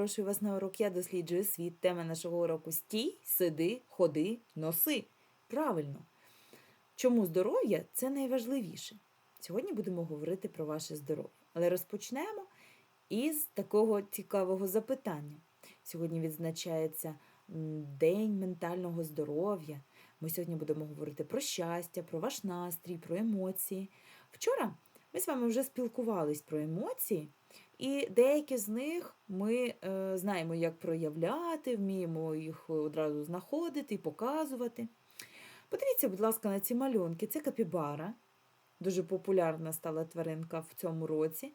запрошую вас на урок Я досліджую світ. Тема нашого уроку стій, сиди, ходи, носи. Правильно. Чому здоров'я це найважливіше? Сьогодні будемо говорити про ваше здоров'я. Але розпочнемо із такого цікавого запитання. Сьогодні відзначається День ментального здоров'я. Ми сьогодні будемо говорити про щастя, про ваш настрій, про емоції. Вчора ми з вами вже спілкувались про емоції, і деякі з них ми е, знаємо, як проявляти, вміємо їх одразу знаходити і показувати. Подивіться, будь ласка, на ці малюнки. Це капібара. Дуже популярна стала тваринка в цьому році.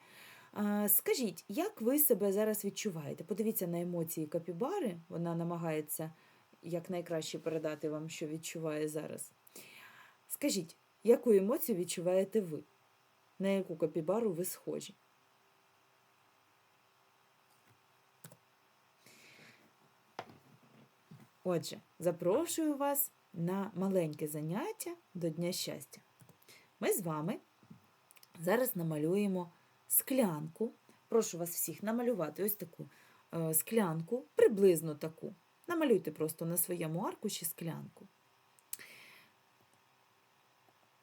Скажіть, як ви себе зараз відчуваєте? Подивіться на емоції капібари. Вона намагається якнайкраще передати вам, що відчуває зараз. Скажіть, яку емоцію відчуваєте ви? На яку капібару ви схожі? Отже, запрошую вас на маленьке заняття до Дня щастя. Ми з вами зараз намалюємо склянку. Прошу вас всіх намалювати ось таку е, склянку, приблизно таку. Намалюйте просто на своєму аркуші склянку.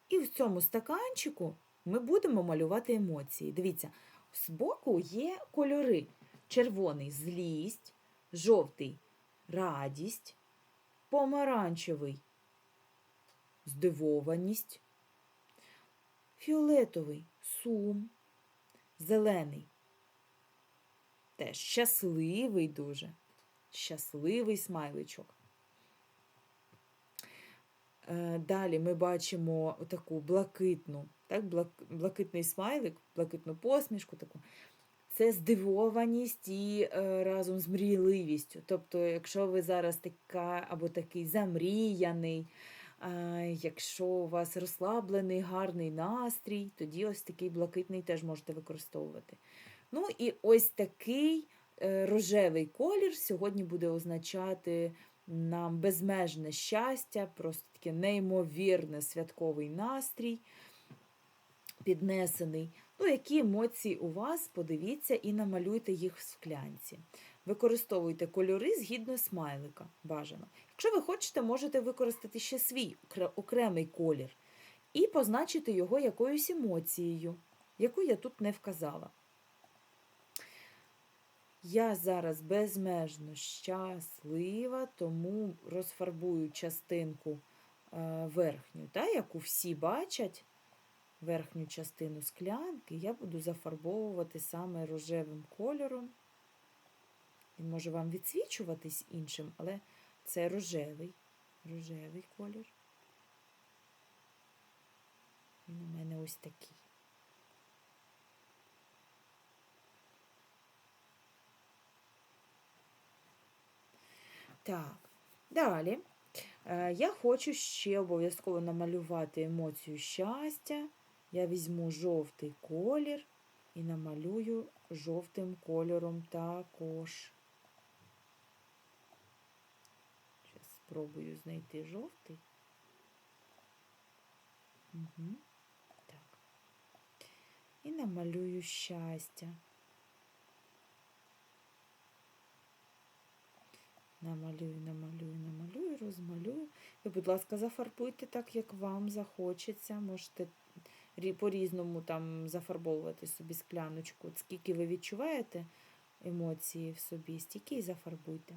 І в цьому стаканчику ми будемо малювати емоції. Дивіться, збоку є кольори: червоний злість, жовтий радість, помаранчевий. Здивованість, фіолетовий сум, зелений. Теж щасливий дуже, щасливий смайличок. Е, Далі ми бачимо таку блакитну, так, блакитний смайлик, блакитну посмішку таку. Це здивованість і е, разом з мрійливістю. Тобто, якщо ви зараз така або такий замріяний, якщо у вас розслаблений, гарний настрій, тоді ось такий блакитний теж можете використовувати. Ну і ось такий е, рожевий колір сьогодні буде означати нам безмежне щастя, просто таке неймовірне святковий настрій, піднесений. Ну, які емоції у вас, подивіться і намалюйте їх в склянці. Використовуйте кольори згідно смайлика, бажано. Якщо ви хочете, можете використати ще свій окремий колір і позначити його якоюсь емоцією, яку я тут не вказала. Я зараз безмежно щаслива, тому розфарбую частинку е, верхню, та, яку всі бачать, верхню частину склянки, я буду зафарбовувати саме рожевим кольором. Він може вам відсвічуватись іншим, але це рожевий, рожевий колір. Він у мене ось такий. Так, далі. Е, Я хочу ще обов'язково намалювати емоцію щастя. Я візьму жовтий колір і намалюю жовтим кольором також. Зараз спробую знайти жовтий. Угу. Так. І намалюю щастя. Намалюю, намалюю, намалюю, розмалюю. Ви, будь ласка, зафарбуйте так, як вам захочеться. Можете по-різному там зафарбовувати собі скляночку. Скільки ви відчуваєте емоції в собі, стільки і зафарбуйте.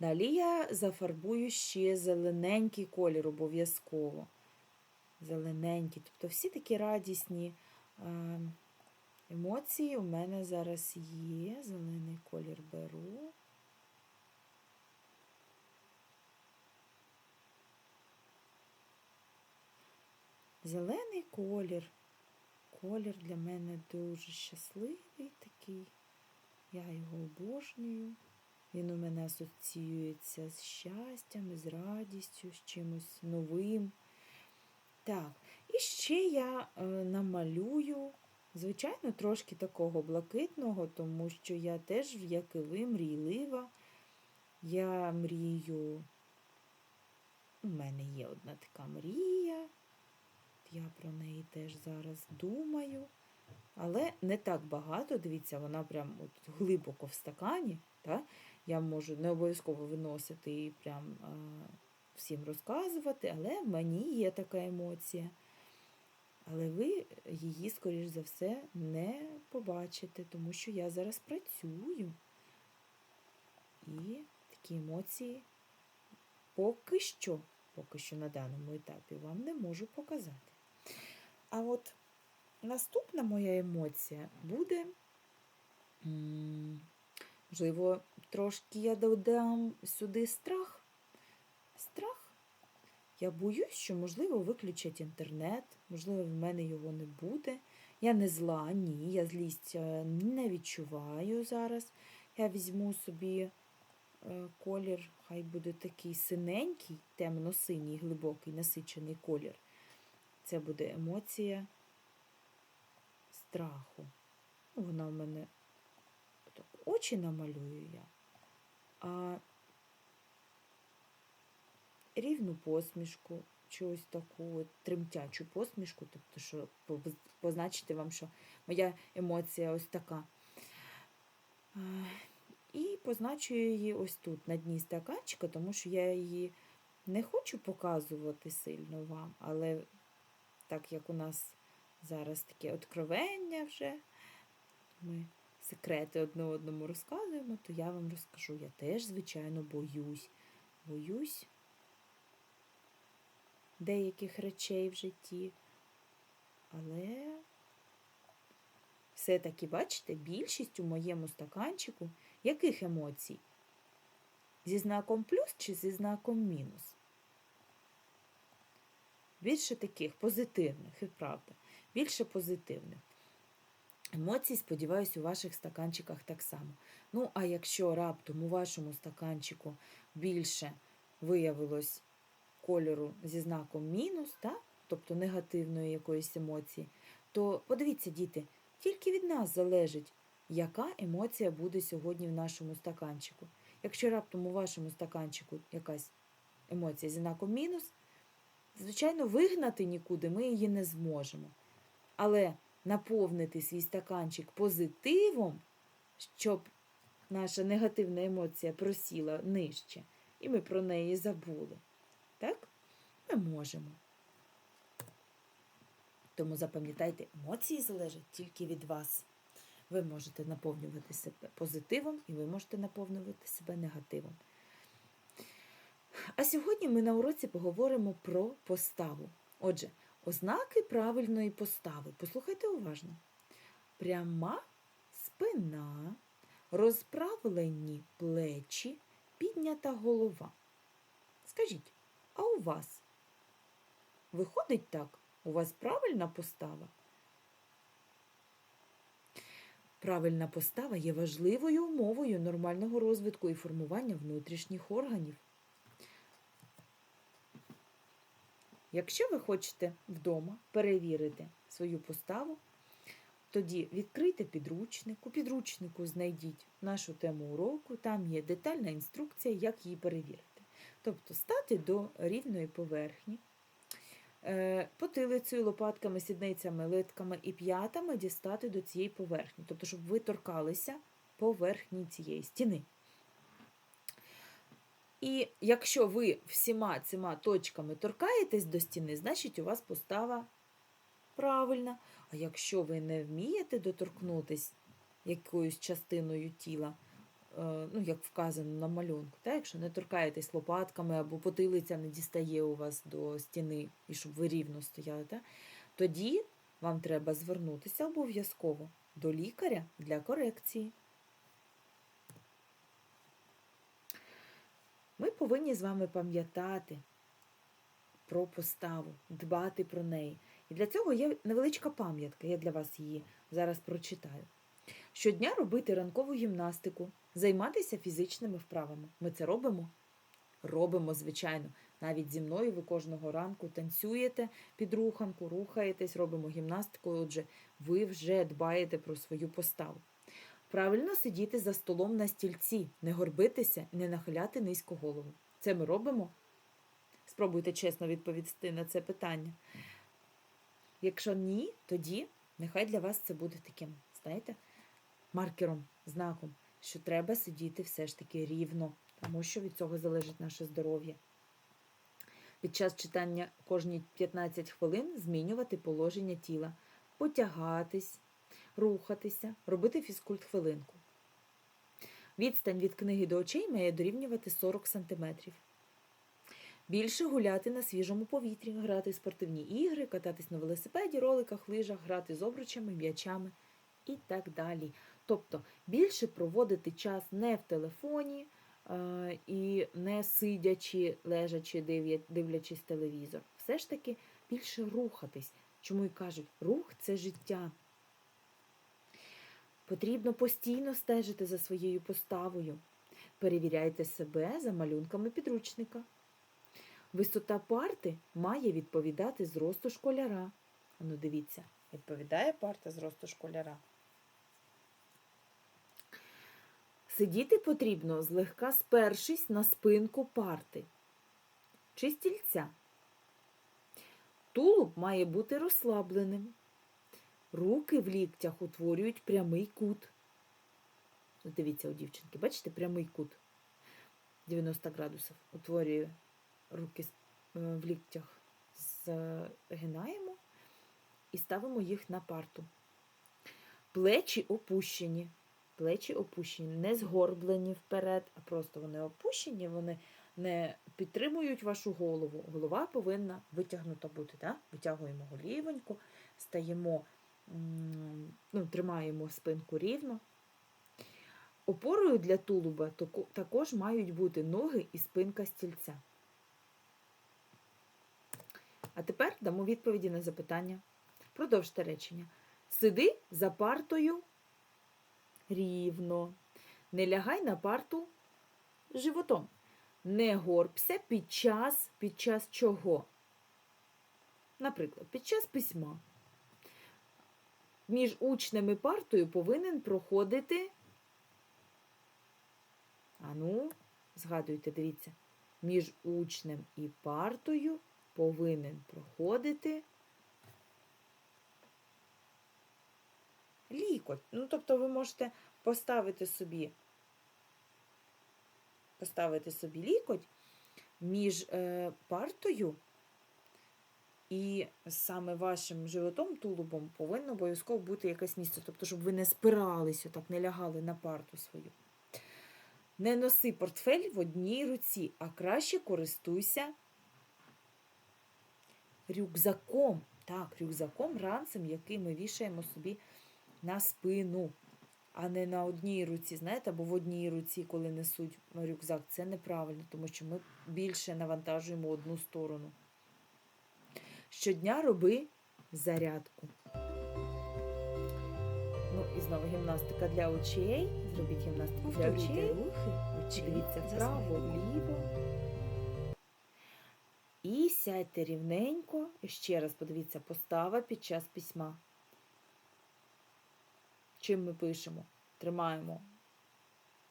Далі я зафарбую ще зелененький колір обов'язково. Зелененький. Тобто всі такі радісні е, емоції у мене зараз є. Зелений колір беру. Зелений колір. Колір для мене дуже щасливий такий. Я його обожнюю. Він у мене асоціюється з щастям, з радістю, з чимось новим. Так, і ще я е, намалюю, звичайно, трошки такого блакитного, тому що я теж, як і ви, мрійлива. Я мрію. У мене є одна така мрія. Я про неї теж зараз думаю. Але не так багато. Дивіться, вона прям от глибоко в стакані. Та? Я можу не обов'язково виносити і прям а, всім розказувати, але в мені є така емоція. Але ви її, скоріш за все, не побачите, тому що я зараз працюю. І такі емоції поки що, поки що на даному етапі вам не можу показати. А от наступна моя емоція буде, можливо, трошки я додам сюди страх. Страх. Я боюсь, що, можливо, виключать інтернет, можливо, в мене його не буде. Я не зла, ні, я злість е, не відчуваю зараз. Я візьму собі е, колір, хай буде такий синенький, темно-синій, глибокий, насичений колір. Це буде емоція страху. Вона в мене так, очі намалюю я. А рівну посмішку, чи ось таку тремтячу посмішку, тобто, що позначити вам, що моя емоція ось така. І позначую її ось тут, на дні стаканчика, тому що я її не хочу показувати сильно вам, але так як у нас зараз таке откровення вже, ми секрети одне одному розказуємо, то я вам розкажу. Я теж, звичайно, боюсь. Боюсь деяких речей в житті. Але все-таки, бачите, більшість у моєму стаканчику яких емоцій? Зі знаком плюс чи зі знаком мінус? Більше таких позитивних, і правда, більше позитивних. Емоцій, сподіваюся, у ваших стаканчиках так само. Ну, а якщо раптом у вашому стаканчику більше виявилось кольору зі знаком мінус, та? тобто негативної якоїсь емоції, то подивіться, діти, тільки від нас залежить, яка емоція буде сьогодні в нашому стаканчику. Якщо раптом у вашому стаканчику якась емоція зі знаком мінус, звичайно, вигнати нікуди ми її не зможемо. Але наповнити свій стаканчик позитивом, щоб наша негативна емоція просіла нижче, і ми про неї забули. Так? Ми можемо. Тому запам'ятайте, емоції залежать тільки від вас. Ви можете наповнювати себе позитивом, і ви можете наповнювати себе негативом. А сьогодні ми на уроці поговоримо про поставу. Отже, ознаки правильної постави. Послухайте уважно. Пряма спина, розправлені плечі, піднята голова. Скажіть, а у вас виходить так? У вас правильна постава? Правильна постава є важливою умовою нормального розвитку і формування внутрішніх органів. Якщо ви хочете вдома перевірити свою поставу, тоді відкрийте підручник. У підручнику знайдіть нашу тему уроку, там є детальна інструкція, як її перевірити. Тобто стати до рівної поверхні, е, потилицею, лопатками, сідницями, литками і п'ятами дістати до цієї поверхні. Тобто, щоб ви торкалися поверхні цієї стіни. І якщо ви всіма цими точками торкаєтесь до стіни, значить у вас постава правильна. А якщо ви не вмієте доторкнутись якоюсь частиною тіла, е, ну, як вказано на малюнку, так? якщо не торкаєтесь лопатками або потилиця не дістає у вас до стіни, і щоб ви рівно стояли, так? тоді вам треба звернутися обов'язково до лікаря для корекції. Ми повинні з вами пам'ятати про поставу, дбати про неї. І для цього є невеличка пам'ятка, я для вас її зараз прочитаю. Щодня робити ранкову гімнастику, займатися фізичними вправами. Ми це робимо? Робимо, звичайно. Навіть зі мною ви кожного ранку танцюєте під руханку, рухаєтесь, робимо гімнастику. Отже, ви вже дбаєте про свою поставу. Правильно сидіти за столом на стільці, не горбитися не нахиляти низько голову. Це ми робимо? Спробуйте чесно відповісти на це питання. Якщо ні, тоді Нехай для вас це буде таким, знаєте, маркером, знаком, що треба сидіти все ж таки рівно, тому що від цього залежить наше здоров'я. Під час читання кожні 15 хвилин змінювати положення тіла, потягатись, рухатися, робити фізкульт хвилинку. Відстань від книги до очей має дорівнювати 40 см. Більше гуляти на свіжому повітрі, грати в спортивні ігри, кататись на велосипеді, роликах, лижах, грати з обручами, м'ячами і так далі. Тобто більше проводити час не в телефоні е, і не сидячи, лежачи, дивлячись телевізор. Все ж таки більше рухатись. Чому й кажуть, рух це життя. Потрібно постійно стежити за своєю поставою. Перевіряйте себе за малюнками підручника. Висота парти має відповідати зросту школяра. Ну, дивіться, відповідає парта зросту школяра. Сидіти потрібно злегка спершись на спинку парти чи стільця. Тулуб має бути розслабленим. Руки в ліктях утворюють прямий кут. Дивіться у дівчинки, бачите, прямий кут 90 градусів утворює руки е, в ліктях. Згинаємо і ставимо їх на парту. Плечі опущені. Плечі опущені, не згорблені вперед, а просто вони опущені, вони не підтримують вашу голову. Голова повинна витягнута бути. Да? Витягуємо голівоньку, стаємо, ну, тримаємо спинку рівно. Опорою для тулуба також мають бути ноги і спинка стільця. А тепер дамо відповіді на запитання. Продовжте речення. Сиди за партою рівно. Не лягай на парту животом. Не горбся під час, під час чого? Наприклад, під час письма. Між учнем і партою повинен проходити. Ану, згадуйте, дивіться. Між учнем і партою повинен проходити лікоть. Ну, тобто ви можете поставити собі, поставити собі лікоть між е, партою і саме вашим животом, тулубом повинно обов'язково бути якесь місце. Тобто, щоб ви не спиралися, так не лягали на парту свою. Не носи портфель в одній руці, а краще користуйся рюкзаком. Так, рюкзаком, ранцем, який ми вішаємо собі на спину, а не на одній руці. Знаєте, або в одній руці, коли несуть рюкзак. Це неправильно, тому що ми більше навантажуємо одну сторону. Щодня роби зарядку. Ну і знову гімнастика для очей. Зробіть гімнастику для очей. рухи, очі Дивіться вправо, вліво. І сядьте рівненько. І Ще раз подивіться, постава під час письма. Чим ми пишемо? Тримаємо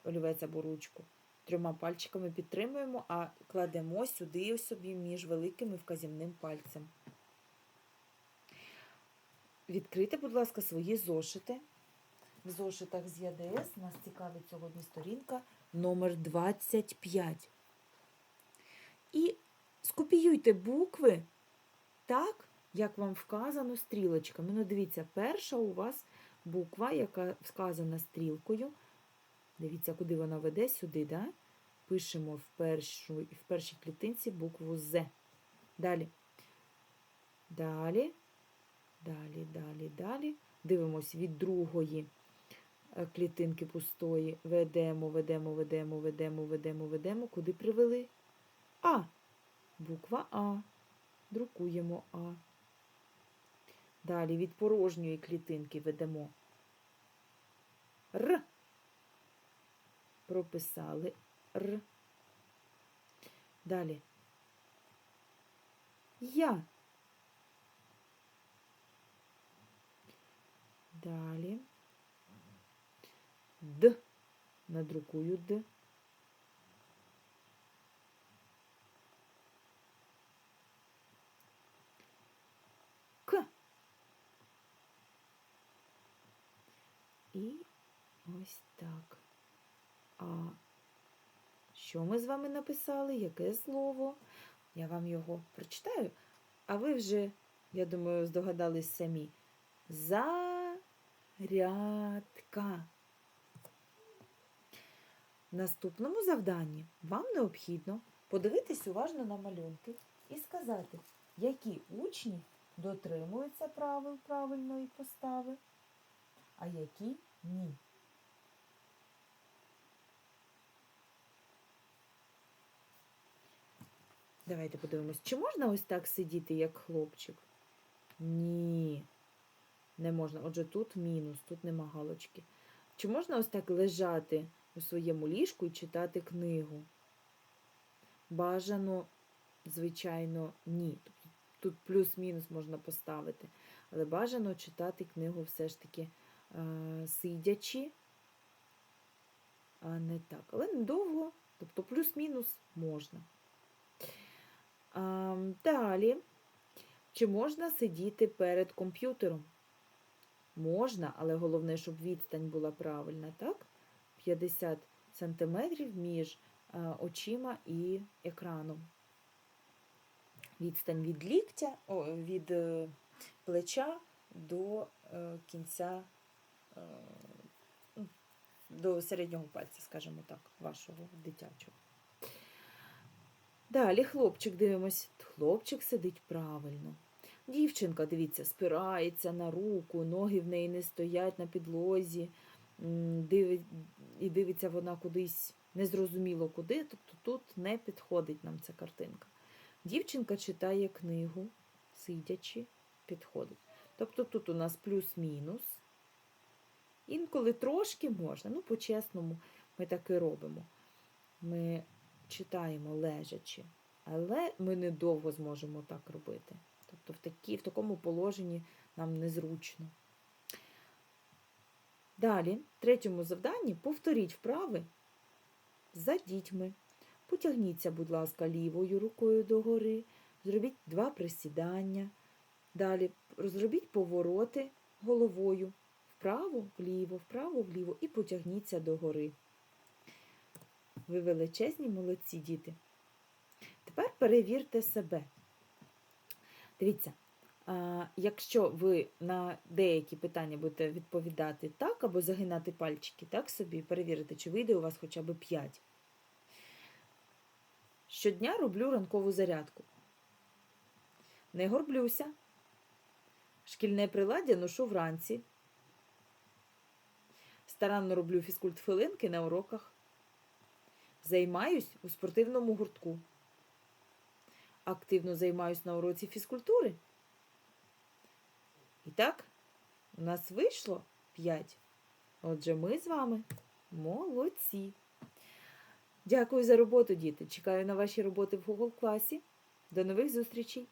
олівець або ручку. Трьома пальчиками підтримуємо, а кладемо сюди собі між великим і вказівним пальцем. Відкрийте, будь ласка, свої зошити. В зошитах з ЯДС нас цікавить сьогодні сторінка номер 25. І скопіюйте букви так, як вам вказано стрілочками. Ну, дивіться, перша у вас буква, яка вказана стрілкою. Дивіться, куди вона веде, сюди, да? Пишемо в, першу, в першій клітинці букву З. Далі. Далі. Далі, далі, далі. Дивимось від другої е, клітинки пустої. Ведемо, ведемо, ведемо, ведемо, ведемо, ведемо. Куди привели? А. Буква А. Друкуємо А. Далі від порожньої клітинки ведемо Р. Прописали Р. Далі. Я. Далі. Д. Надрукую Д. К. І Ось так. А що ми з вами написали? Яке слово? Я вам його прочитаю, а ви вже, я думаю, здогадались самі. Зарядка. В наступному завданні вам необхідно подивитись уважно на малюнки і сказати, які учні дотримуються правил правильної постави, а які ні. Давайте подивимось, чи можна ось так сидіти, як хлопчик? Ні. Не можна. Отже, тут мінус, тут нема галочки. Чи можна ось так лежати у своєму ліжку і читати книгу? Бажано, звичайно, ні. Тобто Тут плюс-мінус можна поставити. Але бажано читати книгу все ж таки е, сидячи, а не так. Але недовго, тобто плюс-мінус можна. Далі. Чи можна сидіти перед комп'ютером? Можна, але головне, щоб відстань була правильна, так? 50 сантиметрів між е, очима і екраном. Відстань від ліктя, о, від е, плеча до е, кінця, ну, до середнього пальця, скажімо так, вашого дитячого. Далі хлопчик дивимось. Хлопчик сидить правильно. Дівчинка, дивіться, спирається на руку, ноги в неї не стоять на підлозі, і дивиться вона кудись незрозуміло куди, тобто тут не підходить нам ця картинка. Дівчинка читає книгу, сидячи, підходить. Тобто тут у нас плюс-мінус. Інколи трошки можна, ну, по-чесному, ми так і робимо. Ми читаємо лежачи, але ми недовго зможемо так робити. Тобто в, такі, в такому положенні нам незручно. Далі, в третьому завданні повторіть вправи за дітьми. Потягніться, будь ласка, лівою рукою догори, зробіть два присідання. Далі зробіть повороти головою вправо, вліво, вправо, вліво і потягніться догори. Ви величезні молодці, діти. Тепер перевірте себе. Дивіться, якщо ви на деякі питання будете відповідати так, або загинати пальчики так собі, перевірите, чи вийде у вас хоча б 5. Щодня роблю ранкову зарядку. Не горблюся. Шкільне приладдя ношу вранці. Старанно роблю фізкульт-хвилинки на уроках. Займаюсь у спортивному гуртку. Активно займаюсь на уроці фізкультури. І так, у нас вийшло 5. Отже, ми з вами молодці. Дякую за роботу, діти. Чекаю на ваші роботи в Google класі. До нових зустрічей!